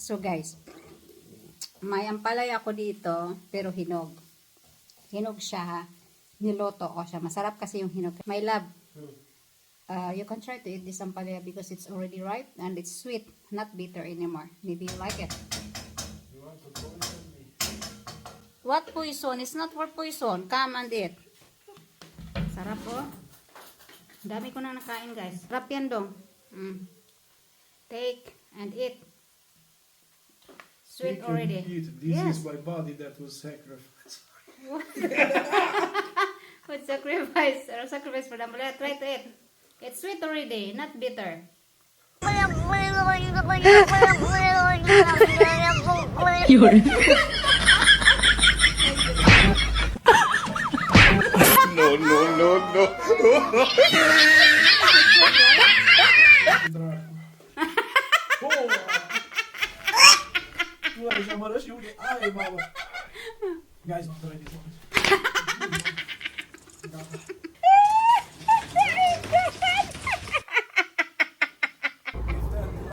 So guys, may ampalay ako dito, pero hinog. Hinog siya ha. Niloto ko siya. Masarap kasi yung hinog. My love, uh, you can try to eat this ampalaya because it's already ripe and it's sweet, not bitter anymore. Maybe you like it. What poison? It's not for poison. Come and eat. Sarap po. Dami ko na nakain guys. Sarap yan dong. Mm. Take and eat. Sweet You can already. eat. This Yes. is my body that was sacrificed. With sacrifice. Or sacrifice for them. Let try to eat. It's sweet already, not bitter. No, no, no, no. Uważaj, Mara się uda, ale mała. Guys,